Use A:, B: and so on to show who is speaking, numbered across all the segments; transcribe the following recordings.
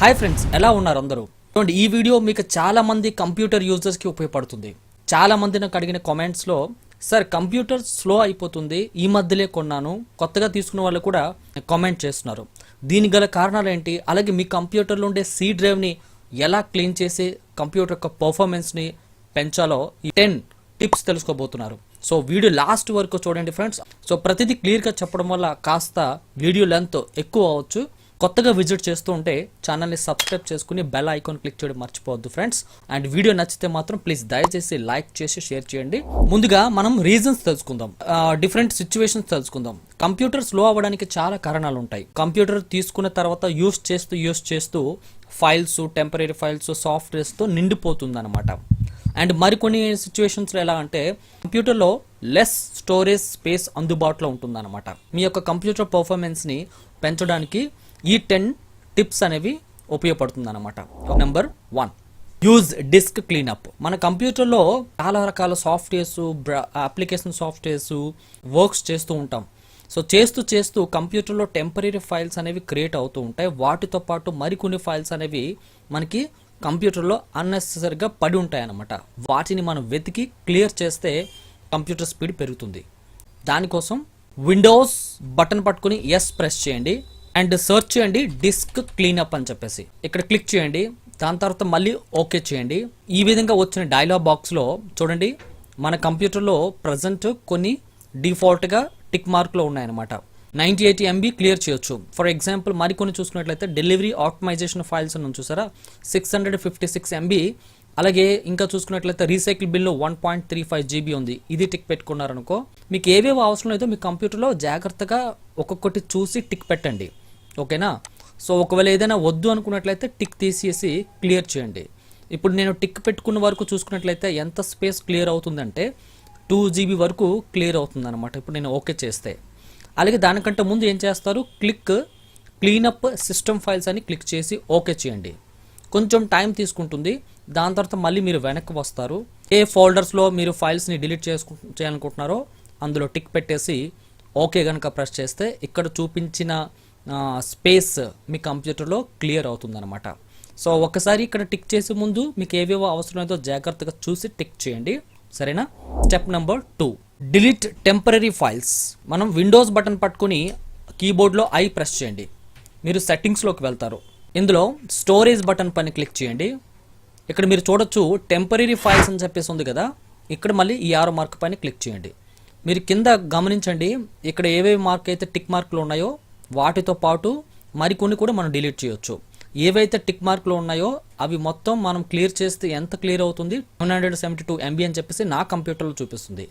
A: Hi friends ఎలా ఉన్నారు అందరూ? చూడండి ఈ వీడియో మీకు చాలా మంది కంప్యూటర్ యూజర్స్కి ఉపయోగపడుతుంది. చాలా మంది నాకు అడిగిన కామెంట్స్లో సార్ కంప్యూటర్ స్లో అయిపోతుంది ఈ మధ్యలో కొన్నాను. కొత్తగా తీసుకున్న వాళ్ళు కూడా కామెంట్ చేస్తున్నారు. దీనికి గల కారణాలు ఏంటి? అలాగే మీ కంప్యూటర్లో ఉండే సి డ్రైవ్ని ఎలా క్లీన్ చేసి కంప్యూటర్ యొక్క పర్ఫార్మెన్స్ని పెంచాలో ఈ టెన్ టిప్స్ తెలుసుకోబోతున్నారు. సో వీడియో లాస్ట్ వరకు చూడండి ఫ్రెండ్స్ సో ప్రతిదీ క్లియర్గా చెప్పడం వల్ల కాస్త వీడియో లెంత్ ఎక్కువ అవ్వచ్చు. కొత్తగా విజిట్ చేస్తూ ఉంటే ఛానల్ని సబ్స్క్రైబ్ చేసుకుని బెల్ ఐకాన్ క్లిక్ చేయడం మర్చిపోవద్దు ఫ్రెండ్స్ అండ్ వీడియో నచ్చితే మాత్రం ప్లీజ్ దయచేసి లైక్ చేసి షేర్ చేయండి. ముందుగా మనం రీజన్స్ తెలుసుకుందాం. డిఫరెంట్ సిచ్యువేషన్స్ తెలుసుకుందాం. కంప్యూటర్ స్లో అవ్వడానికి చాలా కారణాలు ఉంటాయి. కంప్యూటర్ తీసుకున్న తర్వాత యూస్ చేస్తూ యూస్ చేస్తూ ఫైల్స్ టెంపరీ ఫైల్స్ సాఫ్ట్వేర్స్తో నిండిపోతుంది అనమాట అండ్ మరికొన్ని సిచ్యువేషన్స్లో ఎలా అంటే కంప్యూటర్లో లెస్ స్టోరేజ్ స్పేస్ అందుబాటులో ఉంటుందన్నమాట. మీ యొక్క కంప్యూటర్ పర్ఫార్మెన్స్ని పెంచడానికి ఈ టెన్ టిప్స్ అనేవి ఉపయోగపడుతుంది అనమాట number one use disk cleanup మన కంప్యూటర్లో చాలా రకాల సాఫ్ట్వేర్స్ అప్లికేషన్ సాఫ్ట్వేర్స్ వర్క్స్ చేస్తూ ఉంటాం. సో చేస్తూ చేస్తూ కంప్యూటర్లో టెంపరీ ఫైల్స్ అనేవి క్రియేట్ అవుతూ ఉంటాయి. వాటితో పాటు మరికొన్ని ఫైల్స్ అనేవి మనకి కంప్యూటర్లో అన్నెసెసరీగా పడి ఉంటాయి అన్నమాట వాటిని మనం వెతికి క్లియర్ చేస్తే కంప్యూటర్ స్పీడ్ పెరుగుతుంది. దానికోసం విండోస్ బటన్ పట్టుకుని ఎస్ ప్రెస్ చేయండి. అండ్ సర్చ్ చేయండి డిస్క్ క్లీనప్ అని చెప్పేసి. ఇక్కడ క్లిక్ చేయండి. దాని తర్వాత మళ్ళీ ఓకే చేయండి. ఈ విధంగా వచ్చిన డైలాగ్ బాక్స్లో చూడండి మన కంప్యూటర్లో ప్రజెంట్ కొన్ని డిఫాల్ట్గా టిక్ మార్క్లో ఉన్నాయన్నమాట. నైంటీ ఎయిటీ ఎంబీ క్లియర్ చేయొచ్చు. ఫర్ ఎగ్జాంపుల్ మరికొన్ని చూసుకున్నట్లయితే డెలివరీ ఆప్టిమైజేషన్ ఫైల్స్ అని చూసారా? Six hundred fifty six MB అలాగే ఇంకా చూసుకున్నట్లయితే recycle bin one point three five GB ఉంది. ఇది టిక్ పెట్టుకున్నారనుకో. మీకు ఏవేవో అవసరం లేదో మీ కంప్యూటర్లో జాగ్రత్తగా ఒక్కొక్కటి చూసి టిక్ పెట్టండి. ఓకేనా? సో ఒకవేళ ఏదైనా వద్దు అనుకున్నట్లయితే టిక్ తీసేసి క్లియర్ చేయండి. ఇప్పుడు నేను టిక్ పెట్టుకున్న వరకు చూసుకున్నట్లయితే ఎంత స్పేస్ క్లియర్ అవుతుందంటే టూ జీబీ వరకు క్లియర్ అవుతుందన్నమాట. ఇప్పుడు నేను ఓకే చేస్తే. అలాగే దానికంటే ముందు ఏం చేస్తారు? క్లిక్ క్లీనప్ సిస్టమ్ ఫైల్స్ అని క్లిక్ చేసి ఓకే చేయండి. కొంచెం టైం తీసుకుంటుంది. దాని తర్వాత మళ్ళీ మీరు వెనక్కి వస్తారు. ఏ ఫోల్డర్స్లో మీరు ఫైల్స్ని డిలీట్ చేసుకు చేయాలనుకుంటున్నారో అందులో టిక్ పెట్టేసి ఓకే కనుక ప్రెస్ చేస్తే ఇక్కడ చూపించిన స్పేస్ మీ కంప్యూటర్లో క్లియర్ అవుతుందన్నమాట. సో ఒకసారి ఇక్కడ టిక్ చేసే ముందు మీకు ఏవేవో అవసరమైతే జాగ్రత్తగా చూసి టిక్ చేయండి. సరేనా? Step number two. Delete temporary files. మనం విండోస్ బటన్ పట్టుకుని కీబోర్డ్లో ఐ ప్రెస్ చేయండి. మీరు సెట్టింగ్స్లోకి వెళ్తారు. ఇందులో స్టోరేజ్ బటన్ పైన క్లిక్ చేయండి. ఇక్కడ మీరు చూడొచ్చు టెంపరీ ఫైల్స్ అని చెప్పేసి ఉంది కదా. ఇక్కడ మళ్ళీ ఈ ఆరో మార్క్ పైన క్లిక్ చేయండి. మీరు కింద గమనించండి. ఇక్కడ ఏవేవి మార్క్ అయితే టిక్ మార్కులు ఉన్నాయో వాటితో పాటు మరికొన్ని కూడా మనం డిలీట్ చేయొచ్చు. ఏవైతే టిక్ మార్కులు ఉన్నాయో అవి మొత్తం మనం క్లియర్ చేస్తే ఎంత క్లియర్ అవుతుంది? One hundred seventy two M B చెప్పేసి నా కంప్యూటర్లో చూపిస్తుంది.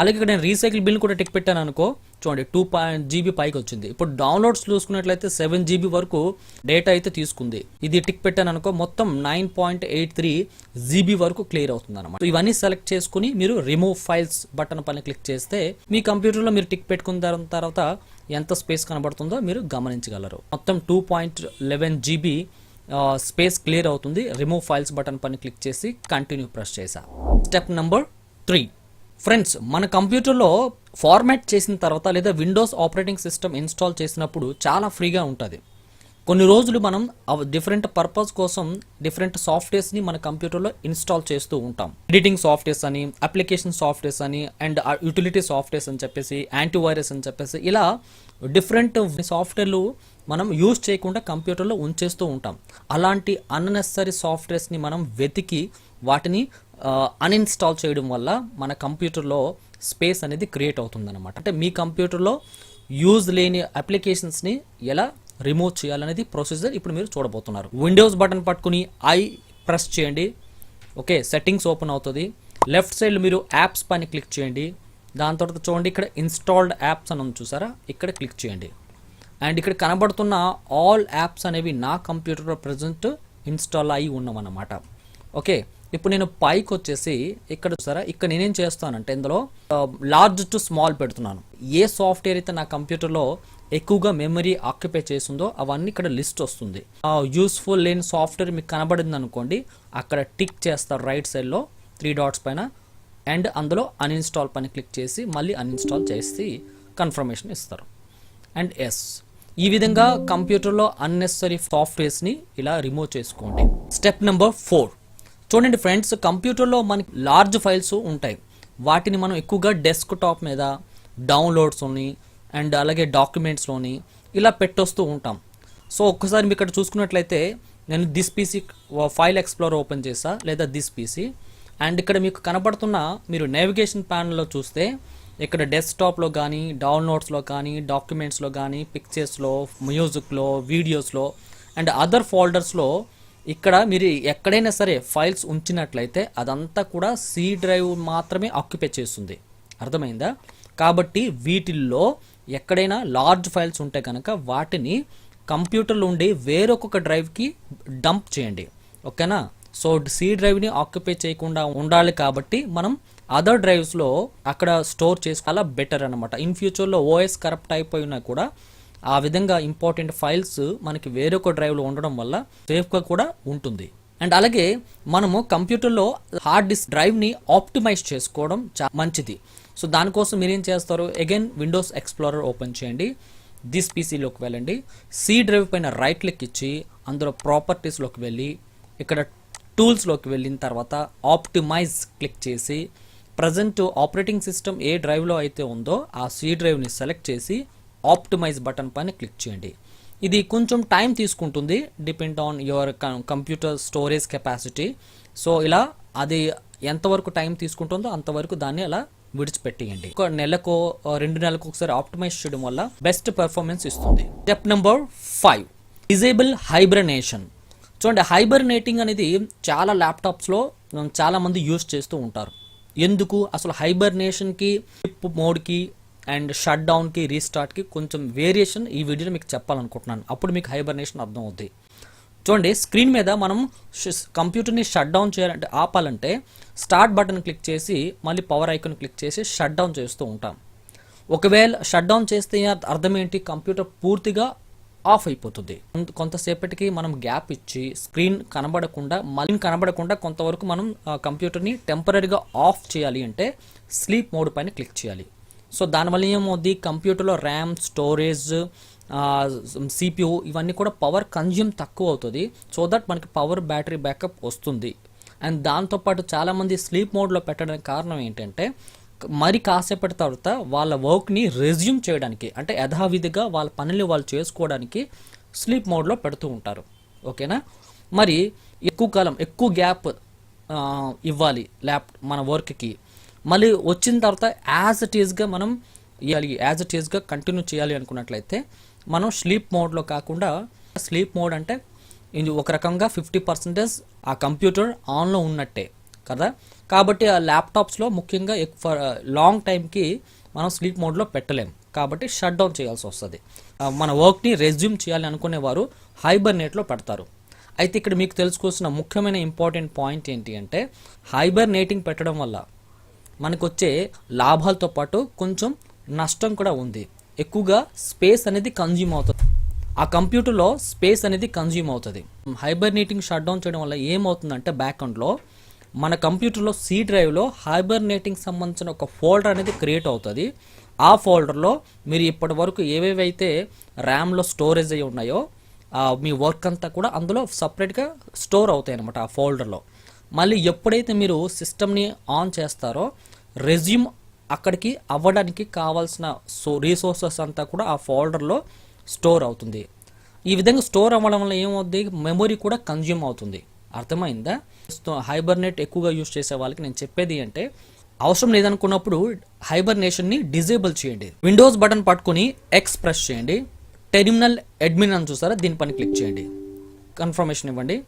A: అలాగే ఇక్కడ నేను రీసైకిల్ బిల్ కూడా టిక్ పెట్టాను అనుకో చూడండి టూ పాయింట్ జీబీ పైకి వచ్చింది. ఇప్పుడు డౌన్లోడ్స్ చూసుకున్నట్లయితే సెవెన్ జీబీ వరకు డేటా అయితే తీసుకుంది. ఇది టిక్ పెట్టాను అనుకో మొత్తం nine point eight three G వరకు క్లియర్ అవుతుంది అనమాట ఇవన్నీ సెలెక్ట్ చేసుకుని మీరు రిమూవ్ ఫైల్స్ బటన్ పైన క్లిక్ చేస్తే మీ కంప్యూటర్లో మీరు టిక్ పెట్టుకున్న తర్వాత ఎంత స్పేస్ కనబడుతుందో మీరు గమనించగలరు. మొత్తం two point eleven GB space clear అవుతుంది. రిమూవ్ ఫైల్స్ బటన్ పని క్లిక్ చేసి కంటిన్యూ ప్రెస్ చేసా స్టెప్ నెంబర్ త్రీ ఫ్రెండ్స్ మన కంప్యూటర్లో ఫార్మాట్ చేసిన తర్వాత లేదా విండోస్ ఆపరేటింగ్ సిస్టమ్ ఇన్స్టాల్ చేసినప్పుడు చాలా ఫ్రీగా ఉంటుంది. కొన్ని రోజులు మనం డిఫరెంట్ పర్పస్ కోసం డిఫరెంట్ సాఫ్ట్వేర్స్ని మన కంప్యూటర్లో ఇన్స్టాల్ చేస్తూ ఉంటాం. ఎడిటింగ్ సాఫ్ట్వేర్స్ అని అప్లికేషన్ సాఫ్ట్వేర్స్ అని అండ్ యూటిలిటీ సాఫ్ట్వేర్స్ అని చెప్పేసి యాంటీవైరస్ అని చెప్పేసి ఇలా డిఫరెంట్ సాఫ్ట్వేర్లు మనం యూజ్ చేయకుండా కంప్యూటర్లో ఉంచేస్తూ ఉంటాం. అలాంటి అన్నెసరీ సాఫ్ట్వేర్స్ని మనం వెతికి వాటిని uh, అన్ఇన్స్టాల్ చేయడం వల్ల మన కంప్యూటర్లో స్పేస్ అనేది క్రియేట్ అవుతుందన్నమాట. అంటే మీ కంప్యూటర్లో యూజ్ లేని అప్లికేషన్స్ని ఎలా రిమూవ్ చేయాలనేది ప్రొసీజర్ ఇప్పుడు మీరు చూడబోతున్నారు. విండోస్ బటన్ పట్టుకుని ఐ ప్రెస్ చేయండి. ఓకే సెట్టింగ్స్ ఓపెన్ అవుతుంది. లెఫ్ట్ సైడ్ మీరు యాప్స్ పైన క్లిక్ చేయండి. దాని తర్వాత చూడండి ఇక్కడ ఇన్స్టాల్డ్ యాప్స్ అని ఉంది చూసారా? ఇక్కడ క్లిక్ చేయండి. అండ్ ఇక్కడ కనబడుతున్న ఆల్ యాప్స్ అనేవి నా కంప్యూటర్లో ప్రజెంట్ ఇన్స్టాల్ అయి ఉన్నామన్నమాట ఓకే ఇప్పుడు నేను పైకి వచ్చేసి ఇక్కడ చూసారా? ఇక్కడ నేనేం చేస్తానంటే ఇందులో లార్జ్ టు స్మాల్ పెడుతున్నాను. ఏ సాఫ్ట్వేర్ అయితే నా కంప్యూటర్లో ఎక్కువగా మెమరీ ఆక్యుపై చేసిందో అవన్నీ ఇక్కడ లిస్ట్ వస్తుంది. యూస్ఫుల్ లేని సాఫ్ట్వేర్ మీకు కనబడింది అనుకోండి అక్కడ టిక్ చేస్తారు రైట్ సైడ్లో త్రీ డాట్స్ పైన అండ్ అందులో అన్ఇన్స్టాల్ పైన క్లిక్ చేసి మళ్ళీ అన్ఇన్స్టాల్ చేసి కన్ఫర్మేషన్ ఇస్తారు. అండ్ ఎస్ ఈ విధంగా కంప్యూటర్లో అన్నెసరీ సాఫ్ట్వేర్స్ని ఇలా రిమూవ్ చేసుకోండి. స్టెప్ నెంబర్ ఫోర్ చూడండి ఫ్రెండ్స్ కంప్యూటర్లో మనకి లార్జ్ ఫైల్స్ ఉంటాయి. వాటిని మనం ఎక్కువగా డెస్క్ టాప్ మీద డౌన్లోడ్స్ని అండ్ అలాగే డాక్యుమెంట్స్లోని ఇలా పెట్టొస్తూ ఉంటాం. సో ఒక్కసారి మీరు ఇక్కడ చూసుకున్నట్లయితే నేను this PC file explore open చేసా లేదా దిస్ పీసీ. అండ్ ఇక్కడ మీకు కనపడుతున్న మీరు నేవిగేషన్ ప్యానల్లో చూస్తే ఇక్కడ డెస్క్టాప్లో కానీ డౌన్లోడ్స్లో కానీ డాక్యుమెంట్స్లో కానీ పిక్చర్స్లో మ్యూజిక్లో వీడియోస్లో అండ్ అదర్ ఫోల్డర్స్లో ఇక్కడ మీరు ఎక్కడైనా సరే ఫైల్స్ ఉంచినట్లయితే అదంతా కూడా సి డ్రైవ్ మాత్రమే ఆక్యుపై చేస్తుంది. అర్థమైందా? కాబట్టి వీటిల్లో ఎక్కడైనా లార్జ్ ఫైల్స్ ఉంటే కనుక వాటిని కంప్యూటర్లో ఉండి వేరొక డ్రైవ్కి డంప్ చేయండి. ఓకేనా? సో సి డ్రైవ్ని ఆక్యుపై చేయకుండా ఉండాలి కాబట్టి మనం అదర్ డ్రైవ్స్లో అక్కడ స్టోర్ చేసుకోవాలా బెటర్ అనమాట ఇన్ ఫ్యూచర్లో ఓఎస్ కరప్ట్ అయిపోయినా కూడా ఆ విధంగా ఇంపార్టెంట్ ఫైల్స్ మనకి వేరొక డ్రైవ్లో ఉండడం వల్ల సేఫ్గా కూడా ఉంటుంది. అండ్ అలాగే మనము కంప్యూటర్లో హార్డ్ డిస్క్ డ్రైవ్ని ఆప్టిమైజ్ చేసుకోవడం చా మంచిది. సో దానికోసం మీరు ఏం చేస్తారు? అగైన్ విండోస్ ఎక్స్ప్లోరర్ ఓపెన్ చేయండి. దిస్ పీసీలోకి వెళ్ళండి. సి డ్రైవ్ పైన రైట్ క్లిక్ ఇచ్చి అందులో ప్రాపర్టీస్లోకి వెళ్ళి ఇక్కడ టూల్స్లోకి వెళ్ళిన తర్వాత ఆప్టిమైజ్ క్లిక్ చేసి ప్రజెంట్ ఆపరేటింగ్ సిస్టమ్ ఏ డ్రైవ్లో అయితే ఉందో ఆ సి డ్రైవ్ని సెలెక్ట్ చేసి ఆప్టిమైజ్ బటన్ పైన క్లిక్ చేయండి. ఇది కొంచెం టైం తీసుకుంటుంది depend on your computer storage capacity so ఇలా అది ఎంతవరకు టైం తీసుకుంటుందో అంతవరకు దాన్ని అలా విడిచిపెట్టేయండి. ఒక నెలకు రెండు నెలలకు ఒకసారి ఆప్టిమైజ్ చేయడం వల్ల బెస్ట్ పెర్ఫార్మెన్స్ ఇస్తుంది. Step number five disable hibernation చూడండి హైబర్నేటింగ్ అనేది చాలా ల్యాప్టాప్స్లో చాలామంది యూస్ చేస్తూ ఉంటారు. ఎందుకు? అసలు హైబర్నేషన్కి స్లిప్ మోడ్కి అండ్ షట్ డౌన్కి రీస్టార్ట్కి కొంచెం వేరియేషన్ ఈ వీడియోలో మీకు చెప్పాలనుకుంటున్నాను. అప్పుడు మీకు హైబర్నేషన్ అర్థం అవుతుంది చూడండి స్క్రీన్ మీద మనం కంప్యూటర్ని షట్ డౌన్ చేయాలంటే ఆపాలంటే స్టార్ట్ బటన్ క్లిక్ చేసి మళ్ళీ పవర్ ఐకన్ క్లిక్ చేసి షట్ డౌన్ చేస్తూ ఉంటాం. ఒకవేళ షట్ డౌన్ చేస్తే అర్థం ఏంటి కంప్యూటర్ పూర్తిగా ఆఫ్ అయిపోతుంది. కొంత- కొంతసేపటికి మనం గ్యాప్ ఇచ్చి స్క్రీన్ కనబడకుండా మళ్ళీ కనబడకుండా కొంతవరకు మనం కంప్యూటర్ని టెంపరీగా ఆఫ్ చేయాలి అంటే స్లీప్ మోడ్ పైన క్లిక్ చేయాలి. సో దానివల్ల ఏమవుద్ది? కంప్యూటర్లో ర్యామ్ స్టోరేజ్ సిపియు ఇవన్నీ కూడా పవర్ కన్జ్యూమ్ తక్కువ అవుతుంది. సో దట్ మనకి పవర్ బ్యాటరీ బ్యాకప్ వస్తుంది. అండ్ దాంతోపాటు చాలామంది స్లీప్ మోడ్లో పెట్టడానికి కారణం ఏంటంటే మరి కాసేపటి తర్వాత వాళ్ళ వర్క్ని రెజ్యూమ్ చేయడానికి అంటే యథావిధిగా వాళ్ళ పనులు వాళ్ళు చేసుకోవడానికి స్లీప్ మోడ్లో పెడుతూ ఉంటారు. ఓకేనా? మరి ఎక్కువ కాలం ఎక్కువ గ్యాప్ ఇవ్వాలి ల్యాప్ మన వర్క్కి మళ్ళీ వచ్చిన తర్వాత యాజ్ ఇట్ ఈస్గా మనం ఇవ్వాలి యాజ్ ఇట్ ఈస్గా కంటిన్యూ చేయాలి అనుకున్నట్లయితే మనం స్లీప్ మోడ్లో కాకుండా స్లీప్ మోడ్ అంటే ఇది ఒక రకంగా ఫిఫ్టీ పర్సెంటేజ్ ఆ కంప్యూటర్ ఆన్లో ఉన్నట్టే కదా? కాబట్టి ఆ ల్యాప్టాప్స్లో ముఖ్యంగా ఫర్ లాంగ్ టైంకి మనం స్లీప్ మోడ్లో పెట్టలేం. కాబట్టి షట్ డౌన్ చేయాల్సి వస్తుంది. మన వర్క్ని రెజ్యూమ్ చేయాలి అనుకునేవారు హైబర్నేట్లో పెడతారు. అయితే ఇక్కడ మీకు తెలుసుకోవాల్సిన ముఖ్యమైన ఇంపార్టెంట్ పాయింట్ ఏంటి అంటే హైబర్నేటింగ్ పెట్టడం వల్ల మనకు వచ్చే లాభాలతో పాటు కొంచెం నష్టం కూడా ఉంది. ఎక్కువగా స్పేస్ అనేది కన్జ్యూమ్ అవుతుంది. ఆ కంప్యూటర్లో స్పేస్ అనేది కన్జ్యూమ్ అవుతుంది. హైబర్నేటింగ్ షట్ డౌన్ చేయడం వల్ల ఏమవుతుందంటే బ్యాక్గ్రౌండ్లో మన కంప్యూటర్లో సి డ్రైవ్లో హైబర్నేటింగ్ సంబంధించిన ఒక ఫోల్డర్ అనేది క్రియేట్ అవుతుంది. ఆ ఫోల్డర్లో మీరు ఇప్పటి వరకు ఏవేవైతే ర్యామ్లో స్టోరేజ్ అయి ఉన్నాయో మీ వర్క్ అంతా కూడా అందులో సపరేట్గా స్టోర్ అవుతాయి అనమాట ఆ ఫోల్డర్లో. మళ్ళీ ఎప్పుడైతే మీరు సిస్టమ్ని ఆన్ చేస్తారో రెజ్యూమ్ అక్కడికి అవ్వడానికి కావాల్సిన సో రీసోర్సెస్ అంతా కూడా ఆ ఫోల్డర్లో స్టోర్ అవుతుంది. ఈ విధంగా స్టోర్ అవ్వడం వల్ల ఏమవుద్ది? మెమొరీ కూడా కన్జ్యూమ్ అవుతుంది. అర్థమైందా? హైబర్నెట్ ఎక్కువగా యూజ్ చేసే వాళ్ళకి నేను చెప్పేది అంటే అవసరం లేదనుకున్నప్పుడు హైబర్నేషన్ని డిజేబుల్ చేయండి. విండోస్ బటన్ పట్టుకొని ఎక్స్ ప్రెస్ చేయండి. టెర్మినల్ అడ్మిన్ అని చూసారా? దీనిపైన క్లిక్ చేయండి. కన్ఫర్మేషన్ ఇవ్వండి.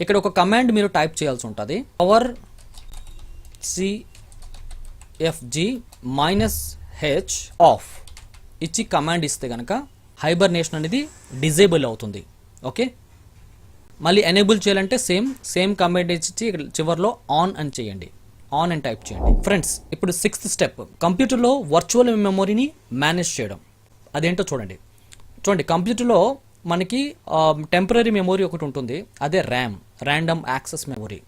A: ఇక్కడ ఒక కమాండ్ మీరు టైప్ చేయాల్సి ఉంటుంది. Power C F G minus H off ఇచ్చి కమాండ్ ఇస్తే కనుక హైబర్నేషన్ అనేది డిజేబుల్ అవుతుంది. ఓకే మళ్ళీ ఎనేబుల్ చేయాలంటే సేమ్ సేమ్ కమాండ్ ఇచ్చి చివరిలో చివర్లో ఆన్ అని చేయండి. ఆన్ అని టైప్ చేయండి. ఫ్రెండ్స్ ఇప్పుడు సిక్స్త్ స్టెప్ కంప్యూటర్లో వర్చువల్ మెమొరీని మేనేజ్ చేయడం. అదేంటో చూడండి. చూడండి కంప్యూటర్లో మనకి um, టెంపరీ మెమొరీ ఒకటి ఉంటుంది. అదే ర్యామ్ ర్యాండమ్ యాక్సెస్ మెమొరీ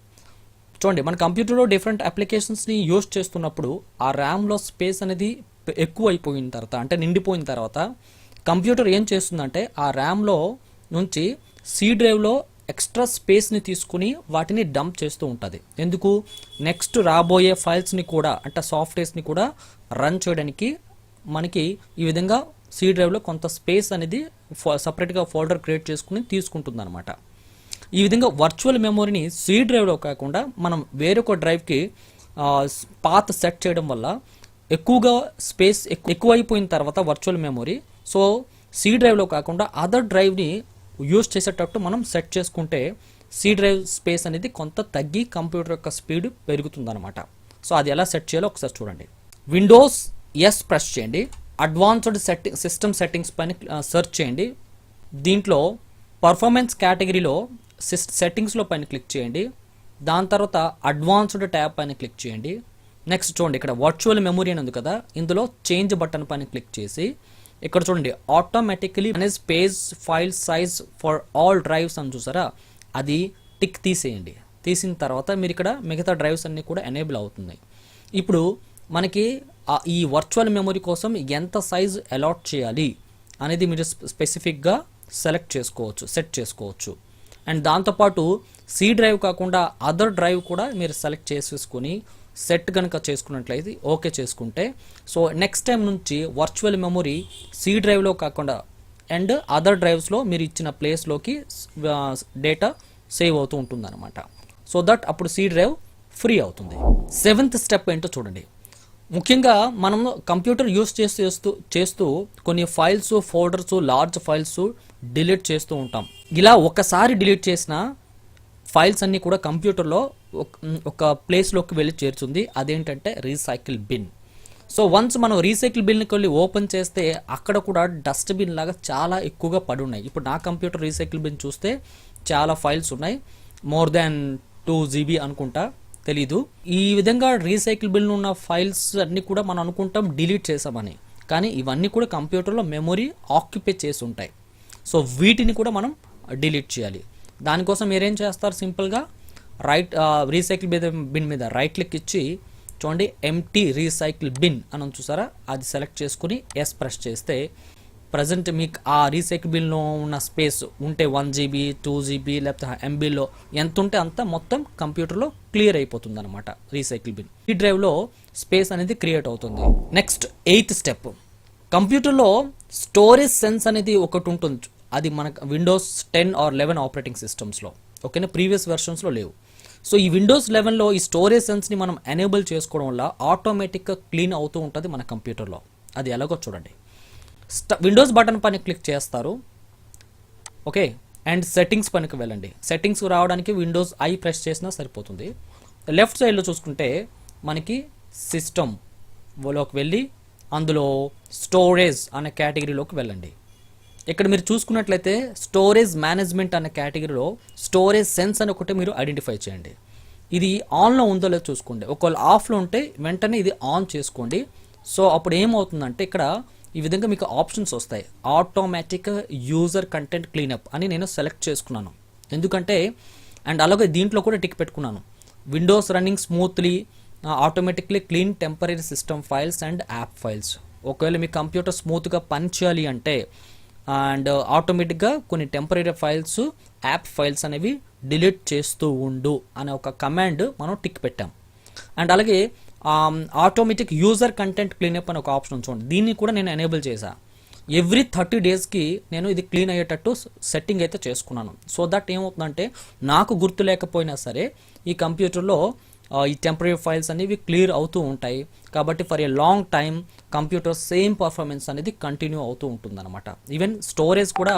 A: చూడండి మన కంప్యూటర్లో డిఫరెంట్ అప్లికేషన్స్ని యూస్ చేస్తున్నప్పుడు ఆ ర్యామ్లో స్పేస్ అనేది ఎక్కువ అయిపోయిన తర్వాత అంటే నిండిపోయిన తర్వాత కంప్యూటర్ ఏం చేస్తుందంటే ఆ ర్యామ్లో నుంచి సి డ్రైవ్లో ఎక్స్ట్రా స్పేస్ని తీసుకుని వాటిని డంప్ చేస్తూ ఉంటుంది. ఎందుకు? నెక్స్ట్ రాబోయే ఫైల్స్ని కూడా అంటే సాఫ్ట్వేర్స్ని కూడా రన్ చేయడానికి మనకి ఈ విధంగా సి డ్రైవ్లో కొంత స్పేస్ అనేది సపరేట్గా ఫోల్డర్ క్రియేట్ చేసుకుని తీసుకుంటుంది అనమాట ఈ విధంగా వర్చువల్ మెమొరీని సి డ్రైవ్లో కాకుండా మనం వేరొక డ్రైవ్కి పాత్ సెట్ చేయడం వల్ల ఎక్కువగా స్పేస్ ఎక్కువైపోయిన తర్వాత వర్చువల్ మెమొరీ. సో సి డ్రైవ్లో కాకుండా అదర్ డ్రైవ్ని యూజ్ చేసేటట్టు మనం సెట్ చేసుకుంటే సి డ్రైవ్ స్పేస్ అనేది కొంత తగ్గి కంప్యూటర్ యొక్క స్పీడ్ పెరుగుతుందన్నమాట. సో అది ఎలా సెట్ చేయాలో ఒకసారి చూడండి. విండోస్ ఎస్ ప్రెస్ చేయండి. అడ్వాన్స్డ్ సెట్టింగ్ సిస్టమ్ సెట్టింగ్స్ పైన సెర్చ్ చేయండి. దీంట్లో పర్ఫార్మెన్స్ కేటగిరీలో సెట్టింగ్స్లో పైన క్లిక్ చేయండి. దాని తర్వాత అడ్వాన్స్డ్ ట్యాబ్ పైన క్లిక్ చేయండి. నెక్స్ట్ చూడండి ఇక్కడ వర్చువల్ మెమొరీ అని ఉంది కదా. ఇందులో చేంజ్ బటన్ పైన క్లిక్ చేసి ఇక్కడ చూడండి automatically manage page file size for all drives అని చూసారా? అది టిక్ తీసేయండి. తీసిన తర్వాత మీరు ఇక్కడ మిగతా డ్రైవ్స్ అన్నీ కూడా ఎనేబుల్ అవుతుంది ఇప్పుడు మనకి ఈ వర్చువల్ మెమొరీ కోసం ఎంత సైజ్ అలాట్ చేయాలి అనేది మీరు స్పెసిఫిక్గా సెలెక్ట్ చేసుకోవచ్చు సెట్ చేసుకోవచ్చు. అండ్ దాంతోపాటు సి డ్రైవ్ కాకుండా అదర్ డ్రైవ్ కూడా మీరు సెలెక్ట్ చేసేసుకొని సెట్ కనుక చేసుకున్నట్లయితే ఓకే చేసుకుంటే. సో నెక్స్ట్ టైం నుంచి వర్చువల్ మెమొరీ సి డ్రైవ్లో కాకుండా అండ్ అదర్ డ్రైవ్స్లో మీరు ఇచ్చిన ప్లేస్లోకి డేటా సేవ్ అవుతూ ఉంటుందన్నమాట. సో దట్ అప్పుడు సి డ్రైవ్ ఫ్రీ అవుతుంది. సెవెంత్ స్టెప్ ఏంటో చూడండి. ముఖ్యంగా మనం కంప్యూటర్ యూస్ చేస్తూ చేస్తూ చేస్తూ కొన్ని files folders large files delete చేస్తూ ఉంటాం. ఇలా ఒకసారి డిలీట్ చేసిన ఫైల్స్ అన్నీ కూడా కంప్యూటర్లో ఒక- ప్లేస్లోకి వెళ్ళి చేరుతుంది. అదేంటంటే రీసైకిల్ బిన్. సో వన్స్ మనం రీసైకిల్ బిన్కి వెళ్ళి ఓపెన్ చేస్తే అక్కడ కూడా డస్ట్బిన్ లాగా చాలా ఎక్కువగా పడి ఉన్నాయి. ఇప్పుడు నా కంప్యూటర్ రీసైకిల్ బిన్ చూస్తే చాలా ఫైల్స్ ఉన్నాయి. మోర్ దాన్ టూ జీబీ అనుకుంటా తెలీదు. ఈ విధంగా రీసైకిల్ బిన్ ఉన్న ఫైల్స్ అన్నీ కూడా మనం అనుకుంటాం డిలీట్ చేసామని. కానీ ఇవన్నీ కూడా కంప్యూటర్లో మెమొరీ ఆక్యుపై చేసి ఉంటాయి. సో వీటిని కూడా మనం డిలీట్ చేయాలి. దానికోసం మీరేం చేస్తారు? సింపుల్గా రైట్ రీసైకిల్ మీద బిన్ మీద రైట్ క్లిక్ ఇచ్చి చూడండి ఎంటీ రీసైకిల్ బిన్ అని చూసారా? అది సెలెక్ట్ చేసుకుని ఎస్ ప్రెస్ చేస్తే ప్రజెంట్ మీకు ఆ రీసైకిల్ బిన్లో ఉన్న స్పేస్ ఉంటే వన్ జీబీ టూ జీబీ లేకపోతే ఎంబీలో ఎంత ఉంటే అంత మొత్తం కంప్యూటర్లో క్లియర్ అయిపోతుంది అనమాట రీసైకిల్ బిన్. ఈ డ్రైవ్లో స్పేస్ అనేది క్రియేట్ అవుతుంది. Next eighth step. కంప్యూటర్లో స్టోరేజ్ సెన్స్ అనేది ఒకటి ఉంటుంది. అది మనకు Windows ten or eleven operating సిస్టమ్స్లో ఓకేనా ప్రీవియస్ వెర్షన్స్లో లేవు. సో ఈ విండోస్ లెవెన్లో ఈ స్టోరేజ్ సెన్స్ని మనం ఎనేబుల్ చేసుకోవడం వల్ల ఆటోమేటిక్గా క్లీన్ అవుతూ ఉంటుంది మన కంప్యూటర్లో అది ఎలాగో చూడండి. విండోస్ బటన్ పైన క్లిక్ చేస్తారు. ఓకే అండ్ సెట్టింగ్స్ పైనకి వెళ్ళండి. సెట్టింగ్స్ రావడానికి విండోస్ ఐ ప్రెస్ చేసినా సరిపోతుంది. లెఫ్ట్ సైడ్లో చూసుకుంటే మనకి సిస్టమ్లోకి వెళ్ళి అందులో స్టోరేజ్ అనే కేటగిరీలోకి వెళ్ళండి. ఇక్కడ మీరు చూసుకున్నట్లయితే స్టోరేజ్ మేనేజ్మెంట్ అనే కేటగిరీలో స్టోరేజ్ సెన్స్ అని ఒకటి మీరు ఐడెంటిఫై చేయండి. ఇది ఆన్లో ఉందో లేదో చూసుకోండి. ఒకవేళ ఆఫ్లో ఉంటే వెంటనే ఇది ఆన్ చేసుకోండి. సో అప్పుడు ఏమవుతుందంటే ఇక్కడ ఈ విధంగా మీకు ఆప్షన్స్ వస్తాయి. ఆటోమేటిక్ యూజర్ కంటెంట్ క్లీనప్ అని నేను సెలెక్ట్ చేసుకున్నాను. ఎందుకంటే అండ్ అలాగే దీంట్లో కూడా టిక్ పెట్టుకున్నాను. Windows running smoothly automatically clean temporary system files and app files ఒకవేళ మీ కంప్యూటర్ స్మూత్గా పనిచేయాలి అంటే అండ్ ఆటోమేటిక్గా uh, కొన్ని టెంపరీ ఫైల్స్ యాప్ ఫైల్స్ అనేవి డిలీట్ చేస్తూ ఉండు అనే ఒక కమాండ్ మనం టిక్ పెట్టాం. అండ్ అలాగే ఆటోమేటిక్ యూజర్ కంటెంట్ క్లీనప్ అని ఒక ఆప్షన్ ఉంది చూడండి దీన్ని కూడా నేను ఎనేబుల్ చేశా. ఎవ్రీ థర్టీ డేస్కి నేను ఇది క్లీన్ అయ్యేటట్టు సెట్టింగ్ అయితే చేసుకున్నాను. సో దట్ ఏమవుతుందంటే నాకు గుర్తు లేకపోయినా సరే ఈ కంప్యూటర్లో ఈ టెంపరీ ఫైల్స్ అనేవి క్లియర్ అవుతూ ఉంటాయి. కాబట్టి for a long time computer same performance అనేది కంటిన్యూ అవుతూ ఉంటుందన్నమాట. ఈవెన్ స్టోరేజ్ కూడా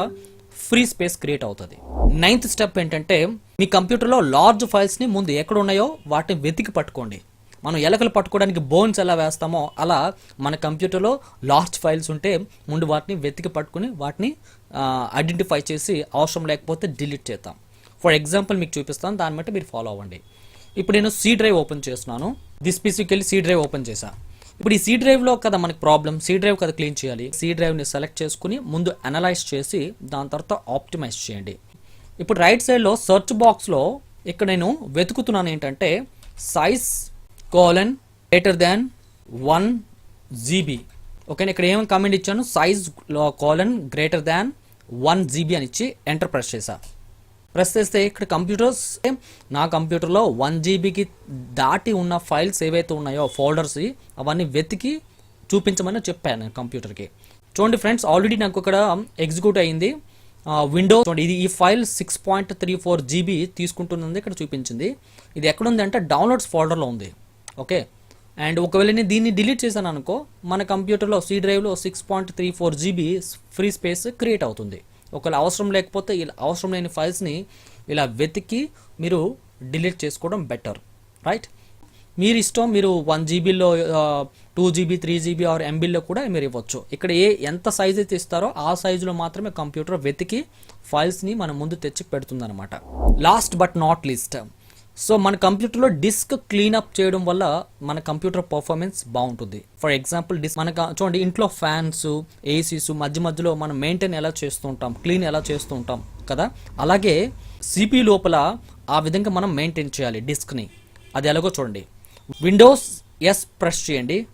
A: ఫ్రీ స్పేస్ క్రియేట్ అవుతుంది. నైన్త్ స్టెప్ ఏంటంటే మీ కంప్యూటర్లో లార్జ్ ఫైల్స్ని ముందు ఎక్కడ ఉన్నాయో వాటిని వెతికి పట్టుకోండి. మనం ఎలకలు పట్టుకోవడానికి బోన్స్ ఎలా వేస్తామో అలా మన కంప్యూటర్లో లార్జ్ ఫైల్స్ ఉంటే ముందు వాటిని వెతికి పట్టుకుని వాటిని ఐడెంటిఫై చేసి అవసరం లేకపోతే డిలీట్ చేద్దాం. ఫర్ ఎగ్జాంపుల్ మీకు చూపిస్తాను దాన్ని బట్టి మీరు ఫాలో అవ్వండి. ఇప్పుడు నేను సి డ్రైవ్ ఓపెన్ చేస్తున్నాను. దిస్ పీసీకి వెళ్ళి సి డ్రైవ్ ఓపెన్ చేశా. ఇప్పుడు ఈ సి డ్రైవ్లో కదా మనకి ప్రాబ్లం సి డ్రైవ్ కదా క్లీన్ చేయాలి. సి డ్రైవ్ని సెలెక్ట్ చేసుకుని ముందు అనలైజ్ చేసి దాని తర్వాత ఆప్టిమైజ్ చేయండి. ఇప్పుడు రైట్ సైడ్లో సెర్చ్ బాక్స్లో ఇక్కడ నేను వెతుకుతున్నాను ఏంటంటే size colon greater than one GB ఓకేనా ఇక్కడ ఏమైనా కమెంట్ ఇచ్చాను? Size colon greater than one GB అని ఇచ్చి ఎంటర్ ప్రెస్ చేశా. ప్రెస్ చేస్తే ఇక్కడ కంప్యూటర్స్ నా కంప్యూటర్లో వన్ జీబీకి దాటి ఉన్న ఫైల్స్ ఏవైతే ఉన్నాయో ఫోల్డర్స్ అవన్నీ వెతికి చూపించమని చెప్పాను నేను కంప్యూటర్కి. చూడండి ఫ్రెండ్స్ ఆల్రెడీ నాకు ఇక్కడ ఎగ్జిక్యూట్ అయింది. విండోస్ చూడండి ఇది ఈ file six point three four GB తీసుకుంటుంది ఇక్కడ చూపించింది. ఇది ఎక్కడుంది అంటే డౌన్లోడ్స్ ఫోల్డర్లో ఉంది. ఓకే అండ్ ఒకవేళ నేను దీన్ని డిలీట్ చేశాను అనుకో మన కంప్యూటర్లో సి డ్రైవ్లో six point three four GB free space create అవుతుంది. ఒకవేళ అవసరం లేకపోతే ఇలా అవసరం లేని ఫైల్స్ని ఇలా వెతికి మీరు డిలీట్ చేసుకోవడం బెటర్ రైట్ మీరు ఇష్టం మీరు one జీబీలో two GB three GB or ఎంబీలో కూడా మీరు ఇవ్వచ్చు. ఇక్కడ ఏ ఎంత సైజ్ అయితే ఇస్తారో ఆ సైజులో మాత్రమే కంప్యూటర్ వెతికి ఫైల్స్ని మన ముందు తెచ్చి పెడుతుంది last but not least so మన కంప్యూటర్లో డిస్క్ క్లీనప్ చేయడం వల్ల మన కంప్యూటర్ పర్ఫార్మెన్స్ బాగుంటుంది. ఫర్ ఎగ్జాంపుల్ డిస్క్ మనకు చూడండి ఇంట్లో ఫ్యాన్స్ ఏసీస్ మధ్య మధ్యలో మనం మెయింటైన్ ఎలా చేస్తూ ఉంటాం క్లీన్ ఎలా చేస్తూ ఉంటాం కదా? అలాగే సిపి లోపల ఆ విధంగా మనం మెయింటైన్ చేయాలి డిస్క్ని. అది ఎలాగో చూడండి. విండోస్ ఎస్ ప్రెస్ చేయండి.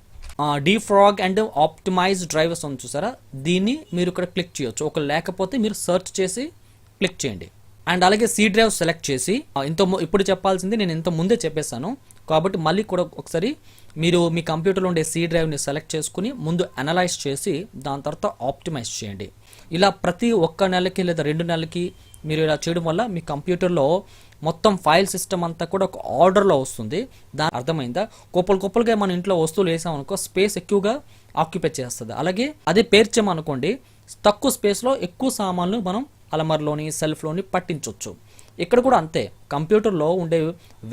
A: డీఫ్రాగ్ అండ్ ఆప్టిమైజ్ డ్రైవర్స్ అని చూసారా? దీన్ని మీరు ఇక్కడ క్లిక్ చేయొచ్చు. ఒక లేకపోతే మీరు సెర్చ్ చేసి క్లిక్ చేయండి. అండ్ అలాగే సీ డ్రైవ్ సెలెక్ట్ చేసి ఇంత ము- ఇప్పుడు చెప్పాల్సింది నేను ఇంత ముందే చెప్పేశాను. కాబట్టి మళ్ళీ కూడా ఒకసారి మీరు మీ కంప్యూటర్లో ఉండే సీ డ్రైవ్ని సెలెక్ట్ చేసుకుని ముందు అనలైజ్ చేసి దాని తర్వాత ఆప్టిమైజ్ చేయండి. ఇలా ప్రతి ఒక్క నెలకి లేదా రెండు నెలలకి మీరు ఇలా చేయడం వల్ల మీ కంప్యూటర్లో మొత్తం ఫైల్ సిస్టమ్ అంతా కూడా ఒక ఆర్డర్లో వస్తుంది. దాని అర్థమైందా? కుప్పలు కుప్పలుగా మన ఇంట్లో వస్తువులు వేసామనుకో స్పేస్ ఎక్కువగా ఆక్యుపై చేస్తుంది. అలాగే అదే పేర్చామనుకోండి తక్కువ స్పేస్లో ఎక్కువ సామాన్లు మనం అలమర్లోని సెల్ఫ్లోని పట్టించవచ్చు ఇక్కడ కూడా అంతే. కంప్యూటర్లో ఉండే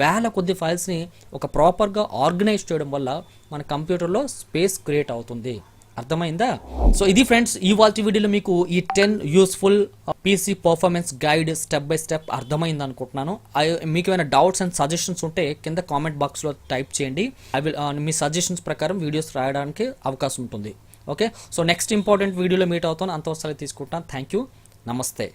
A: వేల కొద్ది ఫైల్స్ని ఒక ప్రాపర్గా ఆర్గనైజ్ చేయడం వల్ల మన కంప్యూటర్లో స్పేస్ క్రియేట్ అవుతుంది. అర్థమైందా? సో ఇది ఫ్రెండ్స్ ఈ వాల్చి వీడియోలో మీకు ఈ ten useful PC performance guide step by step అర్థమైంది అనుకుంటున్నాను. మీకు ఏమైనా డౌట్స్ అండ్ సజెషన్స్ ఉంటే కింద కామెంట్ బాక్స్లో టైప్ చేయండి. ఐ విల్ మీ సజెషన్స్ ప్రకారం వీడియోస్ రాయడానికి అవకాశం ఉంటుంది. ఓకే? సో నెక్స్ట్ ఇంపార్టెంట్ వీడియోలో మీట్ అవుతాను. అంతవరకు తీసుకుంటాను థ్యాంక్ యూ. నమస్తే.